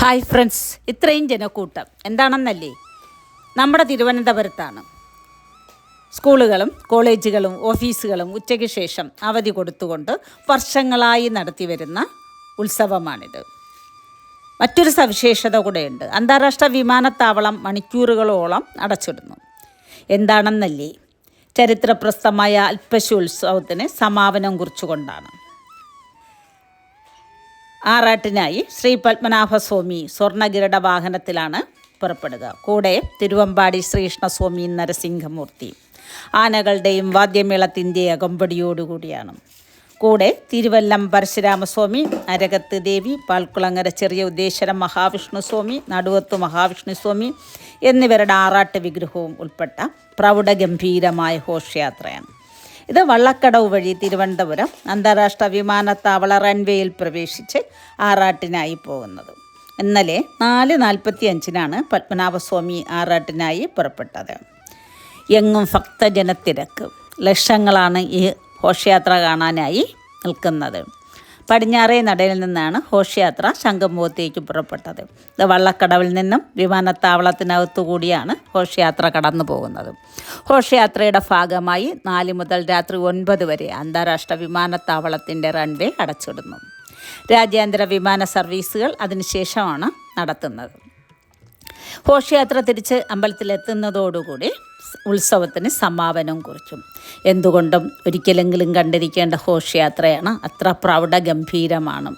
Hi friends ഇത്രയും ജനക്കൂട്ടം എന്താണെന്നല്ലേ? നമ്മുടെ തിരുവനന്തപുരത്താണ്. സ്കൂളുകളും കോളേജുകളും ഓഫീസുകളും ഉച്ചയ്ക്ക് ശേഷം അവധി കൊടുത്തുകൊണ്ട് വർഷങ്ങളായി നടത്തിവരുന്ന ഉത്സവമാണിത്. മറ്റൊരു സവിശേഷത കൂടെയുണ്ട്. അന്താരാഷ്ട്ര വിമാനത്താവളം മണിക്കൂറുകളോളം അടച്ചിടുന്നു. എന്താണെന്നല്ലേ? ചരിത്രപ്രസ്ഥമായ അൽപ്പശു ഉത്സവത്തിന് സമാപനം കുറിച്ചുകൊണ്ടാണ്. ആറാട്ടിനായി ശ്രീ പത്മനാഭസ്വാമി സ്വർണകിരട വാഹനത്തിലാണ് പുറപ്പെടുക. കൂടെ തിരുവമ്പാടി ശ്രീകൃഷ്ണസ്വാമി നരസിംഹമൂർത്തി. ആനകളുടെയും വാദ്യമേളത്തിന്റെ അകമ്പടിയോടുകൂടിയാണ്. കൂടെ തിരുവല്ലം പരശുരാമസ്വാമി അരകത്ത് ദേവി പാൽക്കുളങ്ങര ചെറിയ ഉദ്ദേശരം മഹാവിഷ്ണുസ്വാമി നടുവത്ത് മഹാവിഷ്ണുസ്വാമി എന്നിവരുടെ ആറാട്ട് വിഗ്രഹവും ഉൾപ്പെട്ട പ്രൗഢഗംഭീരമായ ഘോഷയാത്രയാണ്. ഇത് വള്ളക്കടവ് വഴി തിരുവനന്തപുരം അന്താരാഷ്ട്ര വിമാനത്താവള റൺവേയിൽ പ്രവേശിച്ച് ആറാട്ടിനായി പോകുന്നത്. ഇന്നലെ നാല് നാൽപ്പത്തി അഞ്ചിനാണ് പത്മനാഭസ്വാമി ആറാട്ടിനായി പുറപ്പെട്ടത്. എങ്ങും ഭക്തജനത്തിരക്ക് ലക്ഷങ്ങളാണ് ഈ ഘോഷയാത്ര കാണാനായി നിൽക്കുന്നത്. പടിഞ്ഞാറേ നടയിൽ നിന്നാണ് ഘോഷയാത്ര ശംഖുമുഖത്തേക്ക് പുറപ്പെട്ടത്. ഇത് വള്ളക്കടവിൽ നിന്നും വിമാനത്താവളത്തിനകത്തു കൂടിയാണ് ഘോഷയാത്ര കടന്നു പോകുന്നത്. ഘോഷയാത്രയുടെ ഭാഗമായി നാല് മുതൽ രാത്രി ഒൻപത് വരെ അന്താരാഷ്ട്ര വിമാനത്താവളത്തിന്റെ റൺവേ അടച്ചിടുന്നു. രാജ്യാന്തര വിമാന സർവീസുകൾ അതിനുശേഷമാണ് നടത്തുന്നത്. ഘോഷയാത്ര തിരിച്ച് അമ്പലത്തിലെത്തുന്നതോടുകൂടി ഉത്സവത്തിന് സമാപനം കുറിച്ചും. എന്തുകൊണ്ടും ഒരിക്കലെങ്കിലും കണ്ടിരിക്കേണ്ട ഘോഷയാത്രയാണ് അത്ര പ്രൗഢഗംഭീരമാണ്.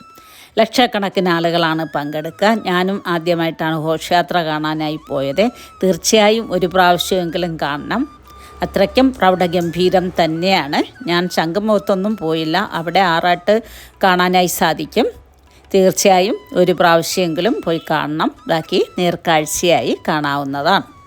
ലക്ഷക്കണക്കിന് ആളുകളാണ് പങ്കെടുക്കുക. ഞാനും ആദ്യമായിട്ടാണ് ഘോഷയാത്ര കാണാനായി പോയത്. തീർച്ചയായും ഒരു പ്രാവശ്യമെങ്കിലും കാണണം. അത്രയ്ക്കും പ്രൗഢഗംഭീരം തന്നെയാണ്. ഞാൻ ശംഖുമുഖത്തൊന്നും പോയില്ല. അവിടെ ആറാട്ട് കാണാനായി സാധിക്കും. തീർച്ചയായും ഒരു പ്രാവശ്യമെങ്കിലും പോയി കാണണം. ബാക്കി നേർക്കാഴ്ചയായി കാണാവുന്നതാണ്.